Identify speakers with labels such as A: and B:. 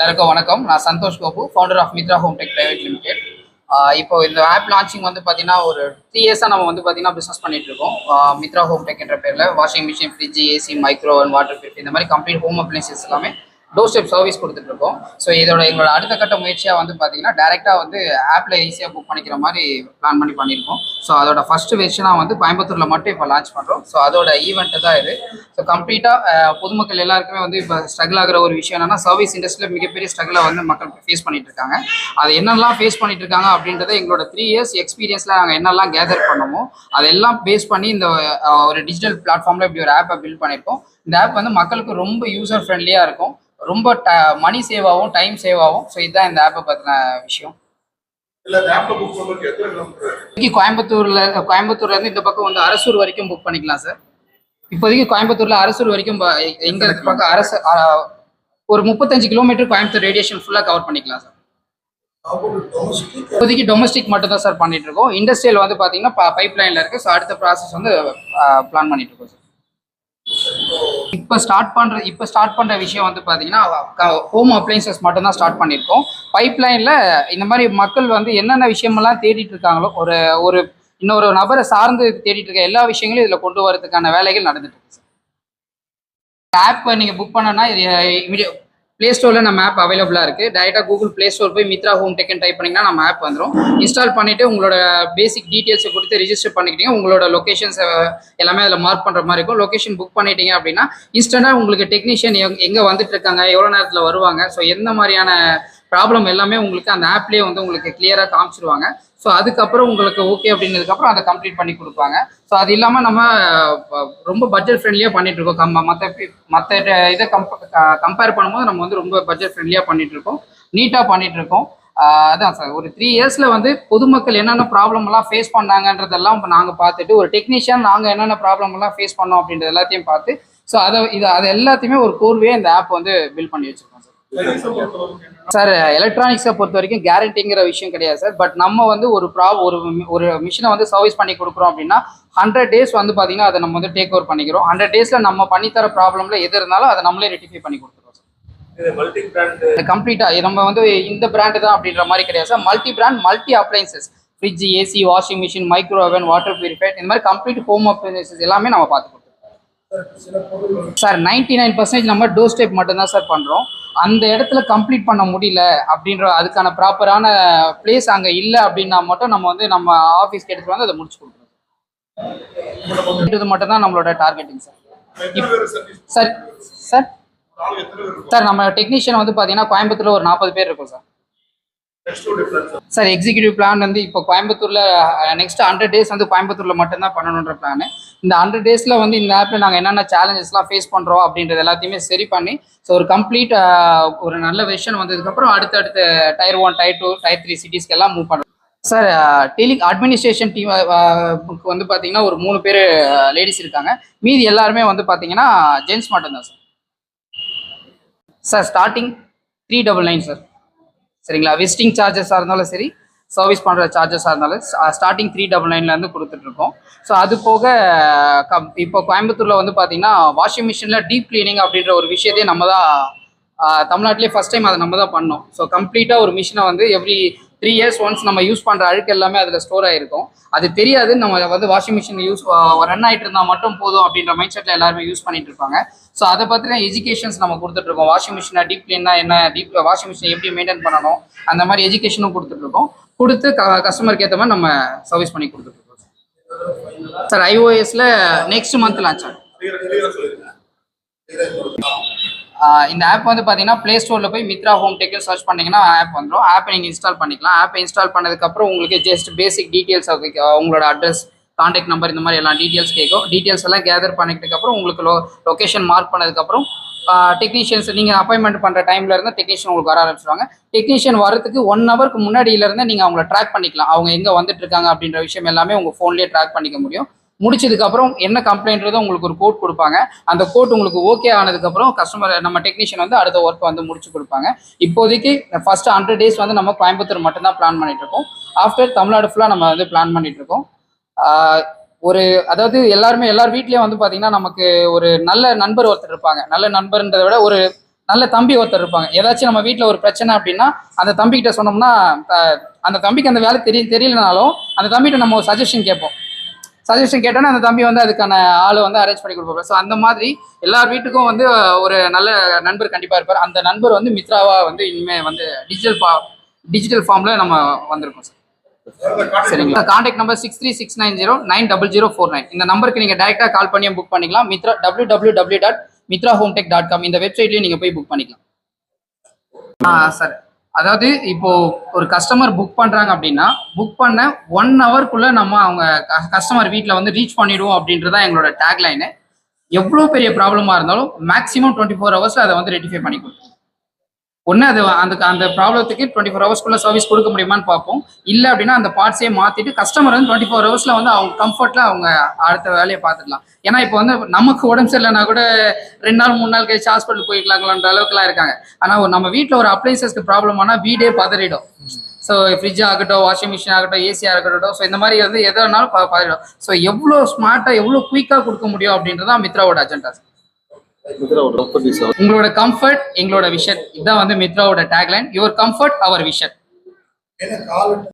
A: எல்லாருக்கும் வணக்கம். நான் Santhosh Gopu founder of Mithra home tech private limited இப்போ இந்த ஆப் லான்ச்சிங் வந்து பார்த்தீங்கன்னா ஒரு த்ரீ இயர்ஸாக நம்ம வந்து பார்த்தீங்கன்னா பிஸ்னஸ் பண்ணிட்டு இருக்கோம். மித்ரா ஹோம் டெக் என்ற பேரில் washing machine fridge AC micro water purify இந்த மாதிரி கம்ப்ளீட் ஹோம் அப்ளைன்சஸ் எல்லாமே டோர் ஸ்டெப் சர்வீஸ் கொடுத்துட்டு இருக்கோம் ஸோ இதோட எங்களோட அடுத்த கட்ட முயற்சியாக வந்து பார்த்தீங்கன்னா டேரெக்டாக வந்து ஆப்பில் ஈஸியாக புக் பண்ணிக்கிற மாதிரி பிளான் பண்ணி பண்ணியிருக்கோம். ஸோ அதோட ஃபர்ஸ்ட் வெர்ஷனாக வந்து கோயம்புத்தூரில் மட்டும் இப்போ லான்ச் பண்ணுறோம் ஸோ அதோட ஈவெண்ட்டு தான் இது. ஸோ கம்ப்ளீட்டாக பொதுமக்கள் எல்லாருக்குமே வந்து இப்போ ஸ்ட்ரகிள் ஆகிற ஒரு விஷயம் என்னன்னா சர்வீஸ் இண்டஸ்ட்ரியில் மிகப்பெரிய ஸ்ட்ரகிளை வந்து மக்கள் ஃபேஸ் பண்ணிட்டு இருக்காங்க. அது என்னெல்லாம் ஃபேஸ் பண்ணிட்டு இருக்காங்க அப்படின்றத எங்களோட த்ரீ இயர்ஸ் எக்ஸ்பீரியன்ஸில் நாங்கள் என்னெல்லாம் கேதர் பண்ணமோ அதெல்லாம் பேஸ் பண்ணி இந்த ஒரு டிஜிட்டல் பிளாட்ஃபார்மில் இப்படி ஒரு ஆப்பை பில்ட் பண்ணியிருக்கோம். இந்த ஆப் வந்து மக்களுக்கு ரொம்ப யூசர் ஃப்ரெண்ட்லியாக இருக்கும். ரொம்ப மணி சேவ் ஆகும் டைம் சேவ் ஆகும். ஸோ இதுதான் இந்த ஆப்பை பற்றின விஷயம். இப்போதைக்கு கோயம்புத்தூர்ல கோயம்புத்தூர்ல இருந்து இந்த பக்கம் வந்து அரசூர் வரைக்கும் புக் பண்ணிக்கலாம் சார் இப்போதைக்கு கோயம்புத்தூர்ல அரசூர் வரைக்கும் எங்க பக்கம் அரசு ஒரு முப்பத்தஞ்சு கிலோமீட்டர் கோயம்புத்தூர் ரேடியேஷன் ஃபுல்லா கவர் பண்ணிக்கலாம் சார் இப்போதைக்கு டொமஸ்டிக் மட்டும் தான் சார் பண்ணிட்டு இருக்கோம். இண்டஸ்ட்ரியல் வந்து பாத்தீங்கன்னா பைப் லைன்ல இருக்கு. ஸோ அடுத்த ப்ராசஸ் வந்து பிளான் பண்ணிட்டு இருக்கோம் சார் இப்போ ஸ்டார்ட் பண்ணுற இப்போ ஸ்டார்ட் பண்ணுற விஷயம் வந்து பார்த்தீங்கன்னா ஹோம் அப்ளைன்சஸ் மட்டும்தான் ஸ்டார்ட் பண்ணியிருக்கோம். பைப் இந்த மாதிரி மக்கள் வந்து என்னென்ன விஷயமெல்லாம் தேடிட்டு இருக்காங்களோ ஒரு ஒரு இன்னொரு நபரை சார்ந்து தேடிட்டு இருக்க எல்லா விஷயங்களும் இதில் கொண்டு வரதுக்கான வேலைகள் நடந்துட்டு இருக்கு ஆப் நீங்கள் புக் பண்ணோன்னா ப்ளே ஸ்டோரில் நம்ம ஆப் அவைலபிளாக இருக்குது டைரெக்டாக கூகுள் பிளே ஸ்டோர் போய் மித்ரா ஹோம் டெக்கன் டைப் பண்ணிங்கன்னா நம்ம ஆப் வந்துடும் இன்ஸ்டால் பண்ணிட்டு உங்களோட பேசிக் டீட்டெயில்ஸை கொடுத்து ரிஜிஸ்டர் பண்ணிக்கிட்டீங்க. உங்களோட லொக்கேஷன்ஸ் எல்லாமே அதில் மார்க் பண்ணுற மாதிரி இருக்கும். லொகேஷன் புக் பண்ணிட்டீங்க அப்படின்னா இன்ஸ்டண்ட்டாக உங்களுக்கு டெக்னீஷியன் எங்கே வந்துட்டு இருக்காங்க எவ்வளோ நேரத்தில் வருவாங்க. ஸோ எந்த மாதிரியான ப்ராப்ளம் எல்லாமே உங்களுக்கு அந்த ஆப்லேயே வந்து உங்களுக்கு கிளியராக காமிச்சிருவாங்க. ஸோ அதுக்கப்புறம் உங்களுக்கு ஓகே அப்படின்னதுக்கப்புறம் அதை கம்ப்ளீட் பண்ணி கொடுப்பாங்க. ஸோ அது இல்லாமல் நம்ம ரொம்ப பட்ஜெட் ஃப்ரெண்ட்லியாக பண்ணிட்டு இருக்கோம். கம் மற்ற மற்ற இதை கம்பேர் பண்ணும்போது நம்ம வந்து ரொம்ப பட்ஜெட் ஃப்ரெண்ட்லியாக பண்ணிட்டு இருக்கோம். நீட்டாக பண்ணிட்டு இருக்கோம். அதான் சார் ஒரு த்ரீ இயர்ஸில் வந்து பொதுமக்கள் என்னென்ன ப்ராப்ளம்லாம் ஃபேஸ் பண்ணாங்கன்றதெல்லாம் இப்போ நாங்கள் பார்த்துட்டு ஒரு டெக்னீஷியன் நாங்கள் என்னென்ன ப்ராப்ளம்லாம் ஃபேஸ் பண்ணோம் அப்படின்றது எல்லாத்தையும் பார்த்து ஸோ அதை இது அது எல்லாத்தையுமே ஒரு கோர்வையாக இந்த ஆப் வந்து பில்ட் பண்ணி வச்சுருக்கோம் சார் சார் எலக்ட்ரானிக்ஸை பொறுத்த வரைக்கும் கேரண்டிங்கிற விஷயம் கிடையாது சார். பட் நம்ம வந்து ஒரு ப்ரா ஒரு ஒரு மிஷினை வந்து சர்வீஸ் பண்ணி கொடுக்குறோம் அப்படின்னா ஹண்ட்ரட் டேஸ் வந்து பார்த்தீங்கன்னா அதை நம்ம வந்து டேக் ஓவர் பண்ணிக்கிறோம் ஹண்ட்ரட் டேஸில் நம்ம பண்ணித்தர ப்ராப்ளம்ல எது இருந்தாலும் அதை நம்மளே ரெட்டிஃபை பண்ணி கொடுத்துருவோம் சார்.
B: இது மல்டி பிராண்ட்
A: கம்ப்ளீட்டாக நம்ம வந்து இந்த பிராண்டு தான் அப்படின்ற மாதிரி கிடையாது sir. Multi brand multi appliances fridge AC washing machine micro oven water purify இந்த மாதிரி கம்ப்ளீட் ஹோம் அப்ளைன்சஸ் எல்லாமே நம்ம பார்த்து கொடுத்துருக்கோம்
B: சில பொருள்
A: சார் நைன்டி நைன் பர்சன்டேஜ் நம்ம டோர் ஸ்டெப் மட்டும் தான் சார் பண்ணுறோம் அந்த இடத்துல கம்ப்ளீட் பண்ண முடியல அப்படின்ற அதுக்கான ப்ராப்பரான பிளேஸ் அங்கே இல்லை அப்படின்னா மட்டும் நம்ம வந்து நம்ம ஆஃபீஸ்க்கு எடுத்துட்டு வந்து அதை முடிச்சு கொடுக்குறோம் இது மட்டும் தான் நம்மளோட targeting sir. Sir? Sir sir? நம்ம டெக்னீஷியன் வந்து பார்த்தீங்கன்னா கோயம்புத்தூர்ல ஒரு நாற்பது பேர் இருக்கும் சார். சார் எக்ஸிக்யூட்டிவ் பிளான் வந்து இப்போ கோயம்புத்தூர்ல நெக்ஸ்ட் ஹண்ட்ரட் டேஸ் வந்து கோயம்புத்தூரில் மட்டும்தான் பண்ணணுன்ற பிளான் இந்த ஹண்ட்ரட் டேஸில் வந்து இந்த ஆப்பில் நாங்கள் என்னென்ன சேலஞ்சஸ்லாம் ஃபேஸ் பண்ணுறோம் அப்படின்றது எல்லாத்தையுமே சரி பண்ணி ஸோ ஒரு கம்ப்ளீட் ஒரு நல்ல வெர்ஷன் வந்ததுக்கப்புறம் அடுத்தடுத்த tier one tier two tier three சிட்டிஸ்க்கு எல்லாம் மூவ் பண்ணுறோம் சார் டெலி அட்மினிஸ்ட்ரேஷன் டீம் வந்து பார்த்தீங்கன்னா ஒரு மூணு பேர் லேடிஸ் இருக்காங்க. மீதி எல்லாருமே வந்து பார்த்தீங்கன்னா ஜென்ஸ் மட்டும்தான் sir. Sir starting three double nine sir. சரிங்களா? விசிட்டிங் சார்ஜஸாக இருந்தாலும் சரி சர்வீஸ் பண்ணுற சார்ஜஸாக இருந்தாலும் ஸ்டார்டிங் த்ரீ டபுள் நைன்லேருந்து கொடுத்துட்ருக்கோம். ஸோ அது போக கம் இப்போ கோயம்புத்தூரில் வந்து பார்த்தீங்கன்னா வாஷிங் மிஷினில் டீப் க்ளீனிங் அப்படின்ற ஒரு விஷயத்தையே நம்ம தான் தமிழ்நாட்டிலே ஃபஸ்ட் டைம் அதை நம்ம தான் பண்ணோம். ஸோ கம்ப்ளீட்டாக ஒரு மிஷினை வந்து எவ்ரி த்ரீ இயர்ஸ் ஒன்ஸ் நம்ம யூஸ் பண்ணுற அழுக்கு எல்லாமே அதில் ஸ்டோர் ஆகிருக்கும் அது தெரியாது நம்ம வந்து வாஷிங் மிஷின் யூஸ் ரன் ஆகிட்டு இருந்தால் மட்டும் போதும் அப்படின்ற மைண்ட் செட்டில் எல்லாருமே யூஸ் பண்ணிட்டு இருப்பாங்க. ஸோ அதை பற்றின எஜுகேஷன்ஸ் நம்ம கொடுத்துட்ருக்கோம் வாஷிங் மிஷினாக டீப் க்ளீனா என்ன டீப் வாஷிங் மிஷினை எப்படி மெயின்டைன் பண்ணணும் அந்த மாதிரி எஜுகேஷனும் கொடுத்துட்ருக்கோம் கொடுத்து க கஸ்டமருக்கு ஏற்ற மாதிரி நம்ம சர்வீஸ் பண்ணி கொடுத்துட்ருக்கோம் சார் ஐஓஎஸில் நெக்ஸ்ட் மந்த் லான்ச் ஆகும். இந்த ஆப் வந்து பார்த்தீங்கன்னா ப்ளே ஸ்டோரில் போய் மித்ரா ஹோம் டெக்னு சர்ச் பண்ணீங்கன்னா ஆப் வந்துடும் ஆப்பை நீங்கள் இன்ஸ்டால் பண்ணிக்கலாம். ஆப்பை இன்ஸ்டால் பண்ணதுக்கப்புறம் உங்களுக்கு ஜஸ்ட் பேசிக் டீட்டெயில்ஸ் உங்களோட அட்ரஸ் காண்டாக்ட் நம்பர் இந்த மாதிரி எல்லா டீட்டெயில்ஸ் கேட்கும் டீட்டெயில்ஸ் எல்லாம் கேதர் பண்ணிக்கிட்டதுக்கப்புறம் உங்களுக்கு லொ லொக்கேஷன் மார்க் பண்ணதுக்கப்புறம் டெக்னீஷியன்ஸ் நீங்கள் அப்பாயின்மெண்ட் பண்ணுற டைம்ல இருந்து டெக்னீஷியன் உங்களுக்கு வர ஆரம்பிச்சிருவாங்க. டெக்னீஷியன் வரதுக்கு ஒன் ஹவருக்கு முன்னாடியிலேருந்து நீங்கள் அவங்கள ட்ராக் பண்ணிக்கலாம். அவங்க எங்கே வந்துட்டு இருக்காங்க அப்படின்ற விஷயம் எல்லாமே உங்கள் ஃபோன்லேயே ட்ராக் பண்ணிக்க முடியும். முடிச்சதுக்கப்புறம் என்ன கம்ப்ளைண்ட்றதோ உங்களுக்கு ஒரு கோட் கொடுப்பாங்க. அந்த கோட் உங்களுக்கு ஓகே ஆனதுக்கப்புறம் கஸ்டமர் நம்ம டெக்னீஷியன் வந்து அடுத்த ஒர்க் வந்து முடிச்சு கொடுப்பாங்க. இப்போதைக்கு ஃபர்ஸ்ட் ஹண்ட்ரட் டேஸ் வந்து நம்ம கோயம்புத்தூர் மட்டும்தான் பிளான் பண்ணிட்டு இருக்கோம். ஆஃப்டர் தமிழ்நாடு ஃபுல்லாக நம்ம வந்து பிளான் பண்ணிட்டு இருக்கோம். ஒரு அதாவது எல்லாருமே எல்லார் வீட்லேயும் வந்து பார்த்தீங்கன்னா நமக்கு ஒரு நல்ல நண்பர் ஒருத்தர் இருப்பாங்க. நல்ல நண்பர்ன்றதை விட ஒரு நல்ல தம்பி ஒருத்தர் இருப்பாங்க. ஏதாச்சும் நம்ம வீட்டில் ஒரு பிரச்சனை அப்படின்னா அந்த தம்பிக்கிட்ட சொன்னோம்னா அந்த தம்பிக்கு அந்த வேலை தெரிய தெரியலனாலும் அந்த தம்பிகிட்ட நம்ம ஒரு சஜஷன் கேட்போம். சஜஷன் கேட்டோன்னா அந்த தம்பி வந்து அதுக்கான ஆளை வந்து அரேஞ்ச் பண்ணி கொடுப்பாரு. ஸோ அந்த மாதிரி எல்லார் வீட்டுக்கும் வந்து ஒரு நல்ல நண்பர் கண்டிப்பாக இருப்பார். அந்த நண்பர் வந்து மித்ராவாக வந்து இனிமேல் வந்து டிஜிட்டல் ஃபா டிஜிட்டல் ஃபார்மில் நம்ம வந்திருக்கோம் சார் சரிங்களா? Contact number six three six nine zero nine double zero four nine இந்த நம்பருக்கு நீங்கள் டேரெக்டாக கால் பண்ணியும் புக் பண்ணிக்கலாம். Mithra W W W dot Mithra home tech dot com இந்த வெப்சைட்லேயும் நீங்கள் போய் புக் பண்ணிக்கலாம். ஆ சார் அதாவது இப்போ ஒரு கஸ்டமர் புக் பண்றாங்க அப்படின்னா புக் பண்ண ஒன் ஹவர்க்குள்ள நம்ம அவங்க கஸ்டமர் வீட்டில் வந்து ரீச் பண்ணிடுவோம் அப்படின்றது தான் எங்களோட டேக்லைனு எவ்வளோ பெரிய ப்ராப்ளமாக இருந்தாலும் மேக்ஸிமம் டுவெண்ட்டி ஃபோர் ஹவர்ஸில் அதை வந்து ரெட்டிஃபை பண்ணி கொடுத்தோம் ஒன்று அது அந்த அந்த ப்ராப்ளத்துக்கு டுவெண்ட்டி ஃபோர் ஹவர்ஸ்க்குள்ளே சர்வீஸ் கொடுக்க முடியுமான்னு பார்ப்போம். இல்லை அப்படின்னா அந்த பார்ட்ஸே மாற்றிட்டு கஸ்டமர் வந்து டுவெண்ட்டி ஃபோர் ஹவர்ஸில் வந்து அவங்க கம்ஃபர்ட்டில் அவங்க அடுத்த வேலையை பார்த்துக்கலாம். ஏன்னா இப்போ வந்து நமக்கு உடம்பு சரியில்லைனா கூட ரெண்டு நாள் மூணு நாள் கழிச்சு ஹாஸ்பிட்டல் போய்க்கலாங்களான்ற அளவுக்குலாம் இருக்காங்க. ஆனால் நம்ம வீட்டில் ஒரு அப்ளைன்சஸ்க்கு ப்ராப்ளம் ஆனால் வீடே பதறிடும். ஸோ ஃப்ரிட்ஜ் ஆகட்டும் வாஷிங் மிஷின் ஆகட்டும் ஏசியாக இருக்கட்டும் ஸோ இந்த மாதிரி வந்து எது வேணாலும் பதறிடும். ஸோ எவ்வளோ ஸ்மார்ட்டாக எவ்வளோ குயிக்காக கொடுக்க முடியும் அப்படின்றது தான் மித்ராவோட அஜெண்டா உங்களோட கம்ஃபர்ட் எங்களோட விஷன் இதுதான் வந்து மித்ராவோட tagline your comfort our vision